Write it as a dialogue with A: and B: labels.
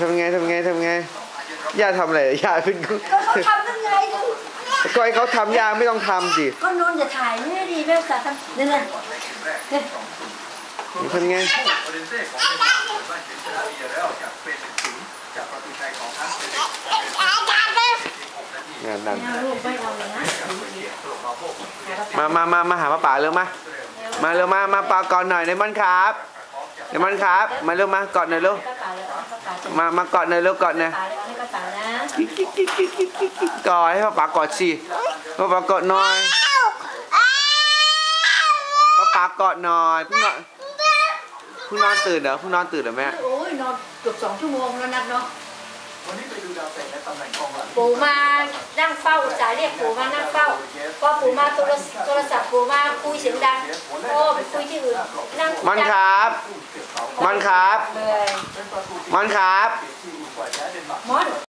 A: ทำไงทำไงทำไงย่าทำอะไรย่าเป็นก็
B: เขาทำยังไง
A: ก็ไอเขาทำยาไม่ต้องทำสิ
B: ก็นุ่ย่าถ่ายไม่ดีแม่สาทำเนี่ยเนี่ย
A: ทำไง
C: มา
B: มา
A: มามาหาป้าป๋าเร็วมา มาเร็วมา มาปากก่อนหน่อยในบ้านครับ ในมันครับ มาเร็วมากอดหน่อยเร็ว
B: กระเป๋าเลยเอากาะ
A: มามากอดหน่อยเร็วกอดหน่อย
B: กอาให้กระเป๋าะ
A: กิ๊กกิ๊กกิ๊กกิ๊กกิ๊กกิ๊กกิ๊กกอดให้ป้าป๋ากอดสิป้าป๋ากอดหน่อยป้าป๋ากอดหน่อยเพิ่งนอนเพิ่งนอนตื่นเหรอเพิ่งนอนตื่นเหรอแม่
B: โอ้ยนอนเกือบสองชั่วโมงแล้วนัดเนาะ
C: วันนี้ไปดูดาวเตะในตำแหน่งกองหลัง
B: ปู่มานั่งเฝ้าอุตส่าเรียกปู่มานั่งเฝ้าพอปู่มาโทรโทรศัพท์ปู่มาคุยเสียงดังโอ้ไปคุยที่อื่นนั่ง
A: มันครับ มันครับ
B: เลย
A: มันครับ
C: ที่อุรุกวัยแพ้เดนมาร์ก
B: มอน